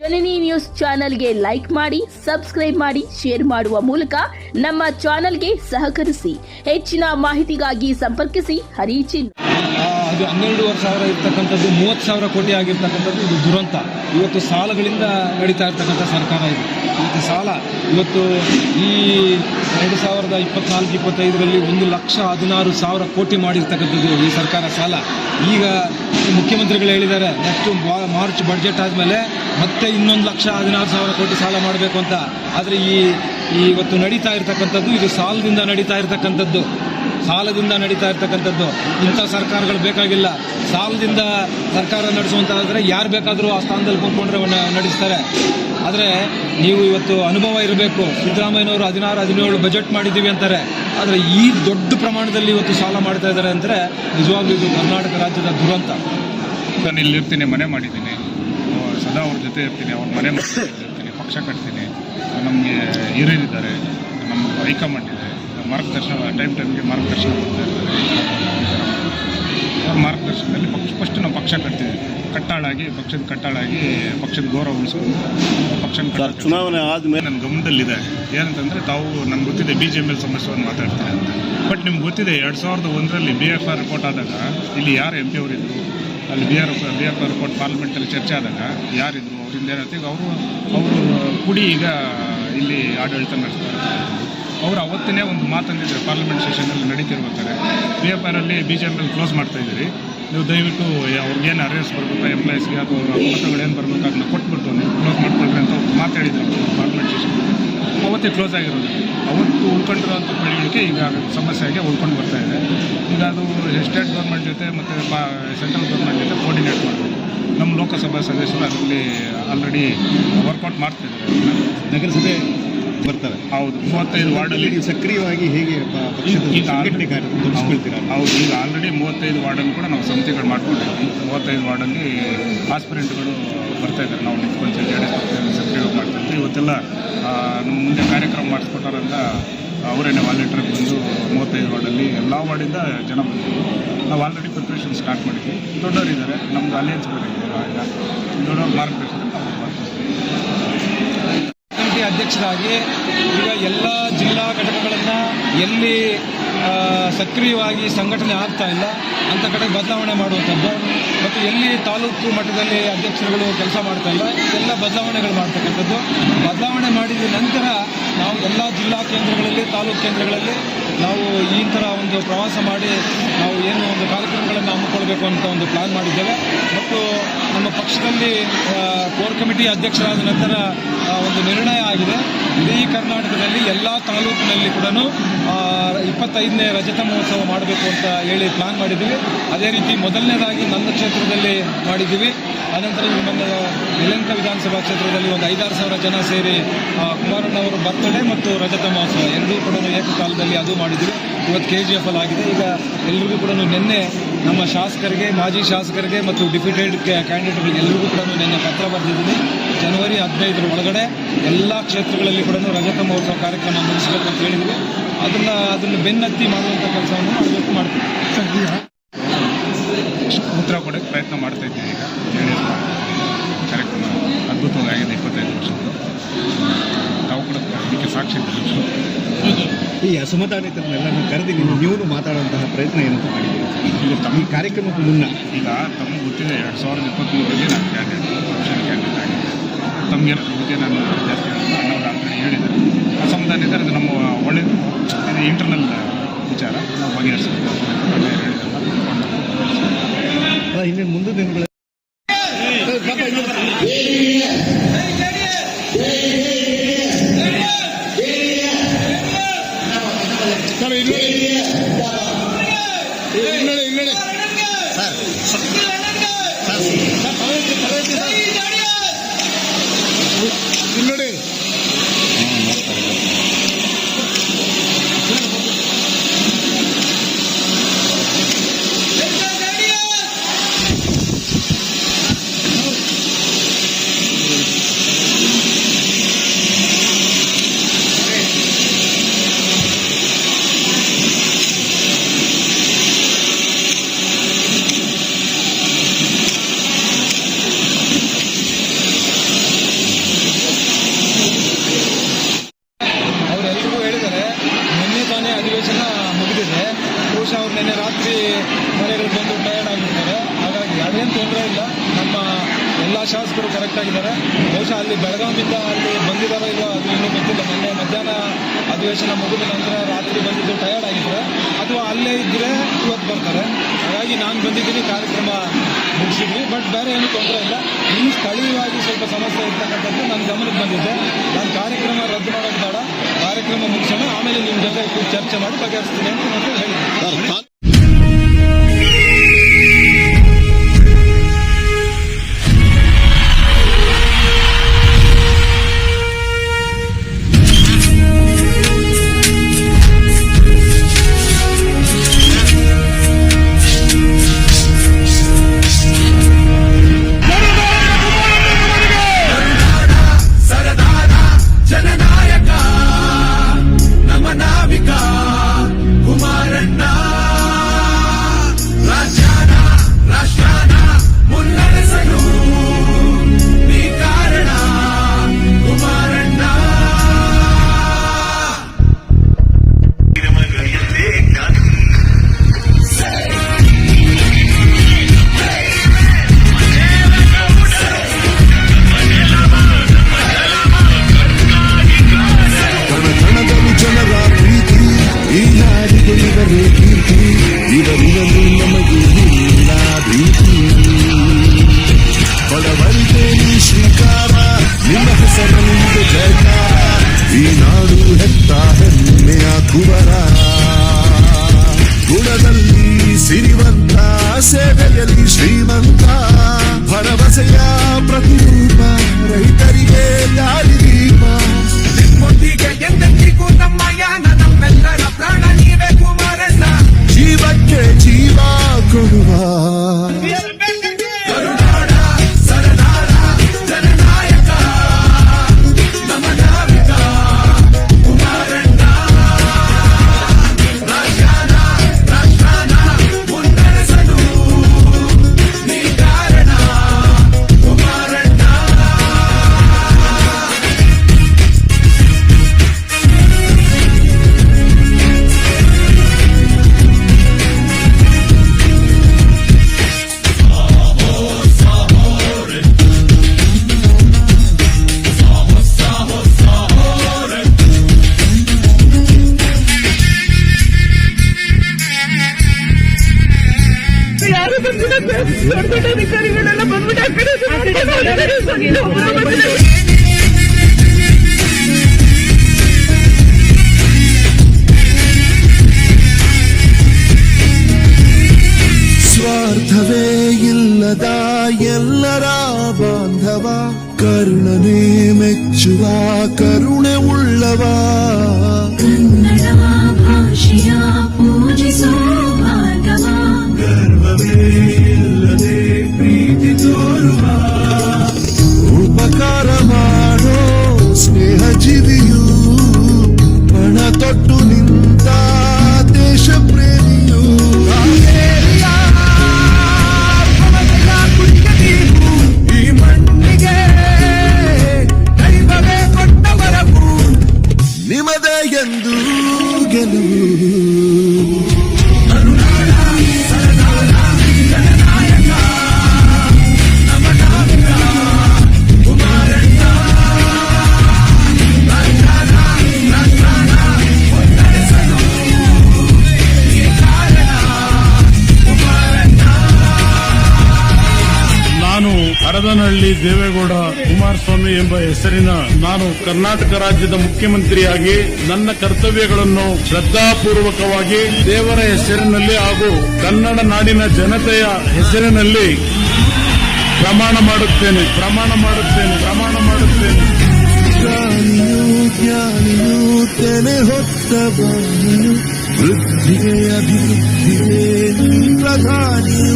ಜನನಿ news ಚಾನೆಲ್ಗೆ like ಮಾಡಿ, subscribe ಮಾಡಿ, ಶೇರ್ ಮಾಡುವ ಮೂಲಕ ನಮ್ಮ ಚಾನೆಲ್ಗೆ ಸಹಕರಿಸಿ. ಹೆಚ್ಚಿನ ಮಾಹಿತಿಗಾಗಿ ಸಂಪರ್ಕಿಸಿ, ಹರಿಚಿನ್. ಚಿನ್ ಅದು ಹನ್ನೆರಡೂವರೆ ಸಾವಿರ ಇರ್ತಕ್ಕಂಥದ್ದು, ಮೂವತ್ತು ಸಾವಿರ ಕೋಟಿ ಆಗಿರ್ತಕ್ಕಂಥದ್ದು ಇದು ದುರಂತ. ಇವತ್ತು ಸಾಲಗಳಿಂದ ನಡೀತಾ ಇರ್ತಕ್ಕಂಥ ಸರ್ಕಾರ ಇದು. ಇವತ್ತು ಸಾಲ, ಇವತ್ತು ಈ ಎರಡು ಸಾವಿರದ ಇಪ್ಪತ್ನಾಲ್ಕು, ಇಪ್ಪತ್ತೈದರಲ್ಲಿ ಒಂದು ಲಕ್ಷ ಹದಿನಾರು ಸಾವಿರ ಕೋಟಿ ಮಾಡಿರ್ತಕ್ಕಂಥದ್ದು ಈ ಸರ್ಕಾರ ಸಾಲ. ಈಗ ಮುಖ್ಯಮಂತ್ರಿಗಳು ಹೇಳಿದ್ದಾರೆ ನೆಕ್ಸ್ಟ್ ಮಾರ್ಚ್ ಬಡ್ಜೆಟ್ ಆದಮೇಲೆ ಮತ್ತೆ ಇನ್ನೊಂದು ಲಕ್ಷ ಹದಿನಾರು ಸಾವಿರ ಕೋಟಿ ಸಾಲ ಮಾಡಬೇಕು ಅಂತ. ಆದರೆ ಈ ಇವತ್ತು ನಡೀತಾ ಇರ್ತಕ್ಕಂಥದ್ದು, ಇದು ಸಾಲದಿಂದ ನಡೀತಾ ಇರ್ತಕ್ಕಂಥದ್ದು. ಸಾಲದಿಂದ ನಡೀತಾ ಇರ್ತಕ್ಕಂಥದ್ದು. ಇಂಥ ಸರ್ಕಾರಗಳು ಬೇಕಾಗಿಲ್ಲ. ಸಾಲದಿಂದ ಸರ್ಕಾರ ನಡೆಸುವಂತಾದ್ರೆ ಯಾರು ಬೇಕಾದರೂ ಆ ಸ್ಥಾನದಲ್ಲಿ ಕೂತ್ಕೊಂಡ್ರೆ ನಡೆಸ್ತಾರೆ. ಆದರೆ ನೀವು ಇವತ್ತು ಅನುಭವ ಇರಬೇಕು. ಸಿದ್ದರಾಮಯ್ಯನವರು ಹದಿನಾರು, ಹದಿನೇಳು ಬಜೆಟ್ ಮಾಡಿದ್ದೀವಿ ಅಂತಾರೆ. ಆದರೆ ಈ ದೊಡ್ಡ ಪ್ರಮಾಣದಲ್ಲಿ ಇವತ್ತು ಸಾಲ ಮಾಡ್ತಾ ಇದ್ದಾರೆ ಅಂದರೆ ನಿಜವಾಗ್ಲೂ ಇದು ಕರ್ನಾಟಕ ರಾಜ್ಯದ ದುರಂತ. ನಾನು ಇಲ್ಲಿ ಇರ್ತೀನಿ, ಮನೆ ಮಾಡಿದ್ದೀನಿ. ಸದಾ ಅವ್ರ ಜೊತೆ ಇರ್ತೀನಿ, ಅವ್ರ ಮನೆ ಮಾಡ್ತೀನಿ ಪಕ್ಷ ಕಟ್ತೀನಿ. ನಮಗೆ ಹಿರಿಯರಿದ್ದಾರೆ, ನಮ್ಮ ಹೈಕಮಾಂಡ್ ಇದೆ. ಮಾರ್ಗದರ್ಶನ ಟೈಮ್ ಟೈಮ್ಗೆ ಮಾರ್ಗದರ್ಶನ ಕೊಡ್ತಾ ಇರ್ತಾರೆ ಅವ್ರ ಮಾರ್ಗದರ್ಶನದಲ್ಲಿ ಪಕ್ಷ ಫಸ್ಟ್ ನಾವು ಪಕ್ಷ ಕಟ್ತೀವಿ. ಕಟ್ಟಾಳಾಗಿ ಪಕ್ಷದ ಕಟ್ಟಾಳಾಗಿ ಪಕ್ಷದ ಗೌರವ ಉಳಿಸ್ಕೊಂಡು ಪಕ್ಷ ಚುನಾವಣೆ ಆದಮೇಲೆ ನನ್ನ ಗಮನದಲ್ಲಿದೆ. ಏನಂತಂದರೆ ತಾವು ನಮ್ಗೆ ಗೊತ್ತಿದೆ ಬಿ ಜೆ ಎಲ್ ಸಮಸ್ಯೆಯನ್ನು ಮಾತಾಡ್ತಾರೆ ಅಂತ. ಬಟ್ ನಿಮ್ಗೆ ಗೊತ್ತಿದೆ ಎರಡು ಸಾವಿರದ ಒಂದರಲ್ಲಿ ಬಿ ಎಫ್ ಆರ್ ರಿಪೋರ್ಟ್ ಆದಾಗ ಇಲ್ಲಿ ಯಾರು ಎಂ ಪಿ ಅವರಿದ್ದರು ಅಲ್ಲಿ B R B F R report ಪಾರ್ಲಿಮೆಂಟಲ್ಲಿ ಚರ್ಚೆ ಆದಾಗ ಯಾರಿದ್ರು ಅವರಿಂದ ಏನಾಗ್ತೀವಿ ಅವರು ಅವರು ಕುಡಿ ಈಗ ಇಲ್ಲಿ ಆಡಳಿತ ನಡೆಸ್ತಾರೆ ಅವರು ಅವತ್ತೇ ಒಂದು ಮಾತಂದಿದ್ದಾರೆ ಪಾರ್ಲಿಮೆಂಟ್ ಸೆಷನಲ್ಲಿ ನಡೀತಿರ್ಬೇಕಾದ್ರೆ ಬಿ ಎಫ್ ಆರಲ್ಲಿ ಬಿ ಜೆ ಎಂ ಕ್ಲೋಸ್ ಮಾಡ್ತಾ ಇದ್ದೀರಿ. ನೀವು ದಯವಿಟ್ಟು ಅವ್ರಿಗೇನು ಅರೇಂಜ್ ಬರ್ಬೇಕಾ ಎಂಪ್ಲಾಯೀಸ್ಗೆ ಅಥವಾ ಪತ್ರಗಳು ಏನು ಬರಬೇಕು, ಅದನ್ನ ಕೊಟ್ಬಿಟ್ಟು ನೀವು ಕ್ಲೋಸ್ ಮಾಡ್ಕೊಳ್ರಿ ಅಂತ ಅವ್ರು ಮಾತಾಡಿದ್ರು ಅವರು ಪಾರ್ಲಿಮೆಂಟ್ ಸೆಷನ್ ಅವತ್ತೇ ಕ್ಲೋಸ್ ಆಗಿರೋದು. ಅವತ್ತು ಉಳ್ಕೊಂಡಿರೋಂಥ ಬೆಳವಣಿಗೆ ಈಗ ಸಮಸ್ಯೆಗೆ ಉಳ್ಕೊಂಡು ಬರ್ತಾ ಇದೆ. ಈಗ ಅದು ಸ್ಟೇಟ್ ಗೌರ್ಮೆಂಟ್ ಜೊತೆ ಮತ್ತು ಸೆಂಟ್ರಲ್ ಗೌರ್ಮೆಂಟ್ ಜೊತೆ ಕೋರ್ಡಿನೇಟ್ ಮಾಡಬೇಕು. ನಮ್ಮ ಲೋಕಸಭಾ ಸದಸ್ಯರು ಅದರಲ್ಲಿ ಆಲ್ರೆಡಿ ವರ್ಕೌಟ್ ಮಾಡ್ತಿದ್ದಾರೆ. ನಗರಸಭೆ ಬರ್ತಾರೆ. ಹೌದು. ಮೂವತ್ತೈದು ವಾರ್ಡಲ್ಲಿ ನೀವು ಸಕ್ರಿಯವಾಗಿ ಹೇಗೆ ಸಂಘಟನೆ ಕಾರ್ಯ ತೊಡಗಿಸ್ಕೊಳ್ತೀರಾ ಹೌದು. ಈಗ ಆಲ್ರೆಡಿ ಮೂವತ್ತೈದು ವಾರ್ಡಲ್ಲಿ ಕೂಡ ನಾವು ಸಮಿತಿಗಳು ಮಾಡ್ಕೊಂಡಿದ್ವಿ ಮೂವತ್ತೈದು ವಾರ್ಡಲ್ಲಿ ಆಸ್ಪಿರೆಂಟ್ಗಳು ಬರ್ತಾ ಇದ್ದಾರೆ. ನಾವು ನಿಂತ್ಕೊಂಡು ಜೆ ಡಿ ಎಸ್ ಸಕ್ರಿಯವಾಗಿ ಮಾಡ್ತಾ ಇದ್ವಿ ಇವತ್ತೆಲ್ಲ ನಮ್ಮ ಮುಂದೆ ಕಾರ್ಯಕ್ರಮ ಮಾಡಿಸ್ಕೊಟ್ಟಾರಂತ ಅವರೇನೆ ವಾಲಂಟಿಯರ್ ಬಂದು ಮೂವತ್ತೈದು ವಾರ್ಡಲ್ಲಿ ಎಲ್ಲ ವಾರ್ಡಿಂದ ಜನ ಬಂದಿದ್ದರು ನಾವು ಆಲ್ರೆಡಿ ಪ್ರಿಪ್ರೇಷನ್ ಸ್ಟಾರ್ಟ್ ಮಾಡಿದ್ವಿ. ದೊಡ್ಡವರಿದ್ದಾರೆ. ನಮ್ಮದು ಅಲಯನ್ಸ್ ಬೇರೆ ಇದೆ. ದೊಡ್ಡವ್ರ ಮಾರ್ಗದರ್ಶನ ನಾವು ಕಮಿಟಿ ಅಧ್ಯಕ್ಷರಾಗಿ ಈಗ ಎಲ್ಲ ಜಿಲ್ಲಾ ಘಟಕಗಳನ್ನು ಎಲ್ಲಿ ಸಕ್ರಿಯವಾಗಿ ಸಂಘಟನೆ ಆಗ್ತಾ ಇಲ್ಲ, ಅಂತ ಕಡೆ ಬದಲಾವಣೆ ಮಾಡುವಂಥದ್ದು. ಮತ್ತು ಎಲ್ಲಿ ತಾಲೂಕು ಮಟ್ಟದಲ್ಲಿ ಅಧ್ಯಕ್ಷರುಗಳು ಕೆಲಸ ಮಾಡ್ತಾ ಇಲ್ಲ, ಎಲ್ಲ ಬದಲಾವಣೆಗಳು ಮಾಡ್ತಕ್ಕಂಥದ್ದು. ಬದಲಾವಣೆ ಮಾಡಿದ ನಂತರ ನಾವು ಎಲ್ಲ ಜಿಲ್ಲಾ ಕೇಂದ್ರಗಳಲ್ಲಿ, ತಾಲೂಕು ಕೇಂದ್ರಗಳಲ್ಲಿ ನಾವು ಈ ಥರ ಒಂದು ಪ್ರವಾಸ ಮಾಡಿ ನಾವು ಏನು ಹಮ್ಮಿಕೊಳ್ಬೇಕು ಅಂತ ಒಂದು ಪ್ಲಾನ್ ಮಾಡಿದ್ದೇವೆ. ಮತ್ತು ನಮ್ಮ ಪಕ್ಷದಲ್ಲಿ ಕೋರ್ ಕಮಿಟಿ ಅಧ್ಯಕ್ಷರಾದ ನಂತರ ಒಂದು ನಿರ್ಣಯ ಆಗಿದೆ. ಇಡೀ ಕರ್ನಾಟಕದಲ್ಲಿ ಎಲ್ಲ ತಾಲೂಕಿನಲ್ಲಿ ಕೂಡ ಇಪ್ಪತ್ತೈದನೇ ರಜತ ಮಹೋತ್ಸವ ಮಾಡಬೇಕು ಅಂತ ಹೇಳಿ ಪ್ಲಾನ್ ಮಾಡಿದ್ದೀವಿ. ಅದೇ ರೀತಿ ಮೊದಲನೇದಾಗಿ ನನ್ನ ಕ್ಷೇತ್ರದಲ್ಲಿ ಮಾಡಿದ್ದೀವಿ. ಅನಂತರ ನಮ್ಮ ಯಲಂಕ ವಿಧಾನಸಭಾ ಕ್ಷೇತ್ರದಲ್ಲಿ ಒಂದು ಐದಾರು ಸಾವಿರ ಜನ ಸೇರಿ ಕುಮಾರಣ್ಣ ಕುಮಾರಣ್ಣವರ ಬರ್ತ್ಡೇ ಮತ್ತು ರಜತ ಮಹೋತ್ಸವ. ಎರಡೂ ಕೂಡ ಏಕಕಾಲದಲ್ಲಿ ಅದು ಮಾಡಿದ್ವಿ ಇವತ್ತು ಕೆ ಜಿ ಎಫ್ ಅಲ್ಲಿ ಆಗಿದೆ. ಈಗ ಎಲ್ರಿಗೂ ಕೂಡ ನಿನ್ನೆ ನಮ್ಮ ಶಾಸಕರಿಗೆ ಮಾಜಿ ಶಾಸಕರಿಗೆ ಮತ್ತು ಡಿಫಿಟೆಡ್ ಕ್ಯಾಂಡಿಡೇಟ್ಗಳಿಗೆ ಎಲ್ರಿಗೂ ಕೂಡ ನಿನ್ನೆ ಪತ್ರ ಬರೆದಿದ್ದೀನಿ. ಜನವರಿ ಹದಿನೈದರ ಒಳಗಡೆ ಎಲ್ಲ ಕ್ಷೇತ್ರಗಳಲ್ಲಿ ಕೂಡ ರಜತ ಮಹೋತ್ಸವ ಕಾರ್ಯಕ್ರಮ ಮುಗಿಸಬೇಕು ಅಂತ ಹೇಳಿದ್ವಿ ಅದನ್ನು ಅದನ್ನು ಬೆನ್ನತ್ತಿ ಮಾಡುವಂಥ ಕೆಲಸವನ್ನು ಮಾಡಬೇಕು ಮಾಡ್ತೀವಿ. ಉತ್ತರ ಕೊಡೋಕ್ಕೆ ಪ್ರಯತ್ನ ಮಾಡ್ತಾ ಇದ್ದೀನಿ ಈಗ. ಕಾರ್ಯಕ್ರಮ ಅದ್ಭುತವಾಗಿ ಆಗಿದೆ ಇಪ್ಪತ್ತೈದು ವರ್ಷದ್ದು. ತಾವು ಕೂಡ ಇದಕ್ಕೆ ಸಾಕ್ಷಿ. ಈ ಅಸಮಾಧಾನಿತರನ್ನೆಲ್ಲ ಕರೆದು ನೀವು ನೀವು ಮಾತಾಡುವಂತಹ ಪ್ರಯತ್ನ ಏನಂತ ಮಾಡಿದ್ದೀರಿ ಈಗ ತಮ್ಮ ಕಾರ್ಯಕ್ರಮಕ್ಕೆ ಮುನ್ನ ಈಗ ತಮಗೆ ಗೊತ್ತಿದೆ ಎರಡು ಸಾವಿರದ ಇಪ್ಪತ್ತ್ಮೂರರಲ್ಲಿ ನಾನು ಕ್ಯಾಂಡಿಡೇಟ್ ಆಪ್ಷನ್ ಕ್ಯಾಂಡಿಡೇಟ್ ಆಗಿದೆ ತಮಗೆ ಅದ್ರ ಬಗ್ಗೆ ನಾನು ಜಾಸ್ತಿ ಅಣ್ಣವ್ರು ಆಲ್ರೆಡಿ ಹೇಳಿದ್ದಾರೆ ಅಸಮಾಧಾನ ಇದ್ದಾರೆ ಅದು ನಮ್ಮ ಒಳ್ಳೆಯದು ಇದು ಇಂಟರ್ನಲ್ ವಿಚಾರ ನಾವು ಬಗೆಹರಿಸಬೇಕು இல்லடி ತೊಂದರೆ ಇಲ್ಲ. ನಮ್ಮ ಎಲ್ಲ ಶಾಸಕರು ಕರೆಕ್ಟ್ ಆಗಿದ್ದಾರೆ. ಬಹುಶಃ ಅಲ್ಲಿ ಬೆಳಗಾವಿಯಿಂದ ಅಲ್ಲಿ ಬಂದಿದ್ದಾರೋ ಇಲ್ಲ ಅದು ಇನ್ನೂ ಗೊತ್ತಿಲ್ಲ. ಮೊನ್ನೆ ಮಧ್ಯಾಹ್ನ ಅಧಿವೇಶನ ಮುಗಿದ ನಂತರ ರಾತ್ರಿ ಬಂದಿದ್ದು ಟಯರ್ಡ್ ಆಗಿದ್ದಾರೆ. ಅಥವಾ ಅಲ್ಲೇ ಇದ್ದರೆ ಇವತ್ತು ಬರ್ತಾರೆ. ಹಾಗಾಗಿ ನಾನು ಬಂದಿದ್ದೀನಿ, ಕಾರ್ಯಕ್ರಮ ಮುಗಿಸಿದ್ವಿ. ಬಟ್ ಬೇರೆ ಏನು ತೊಂದರೆ ಇಲ್ಲ. ಇನ್ನು ಸ್ಥಳೀಯವಾಗಿ ಸ್ವಲ್ಪ ಸಮಸ್ಯೆ ಇರ್ತಕ್ಕಂಥದ್ದು ನನ್ನ ಗಮನಕ್ಕೆ ಬಂದಿದೆ ನಾನು ಕಾರ್ಯಕ್ರಮ ರದ್ದು ಮಾಡೋದು ಬೇಡ. ಕಾರ್ಯಕ್ರಮ ಮುಗಿಸೋಣ. ಆಮೇಲೆ ನಿಮ್ಮ ಜೊತೆ ಚರ್ಚೆ ಮಾಡಿ ಬಗೆಹರಿಸ್ತೀನಿ ಅಂತ ನಾನು ಹೇಳಿದ್ದೀನಿ கருணனே மெச்சுவா கருணை உள்ளவா? ಹರದನಹಳ್ಳಿ ದೇವೇಗೌಡ ಕುಮಾರಸ್ವಾಮಿ ಎಂಬ ಹೆಸರಿನ ನಾನು ಕರ್ನಾಟಕ ರಾಜ್ಯದ ಮುಖ್ಯಮಂತ್ರಿಯಾಗಿ ನನ್ನ ಕರ್ತವ್ಯಗಳನ್ನು ಶ್ರದ್ಧಾಪೂರ್ವಕವಾಗಿ ದೇವರ ಹೆಸರಿನಲ್ಲಿ ಹಾಗೂ ಕನ್ನಡ ನಾಡಿನ ಜನತೆಯ ಹೆಸರಿನಲ್ಲಿ ಪ್ರಮಾಣ ಮಾಡುತ್ತೇನೆ ಪ್ರಮಾಣ ಮಾಡುತ್ತೇನೆ ಪ್ರಮಾಣ ಮಾಡುತ್ತೇನೆ. ಪ್ರಧಾನಿಯು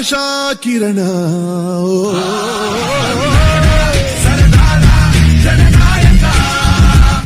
ஆஷா கிரணா.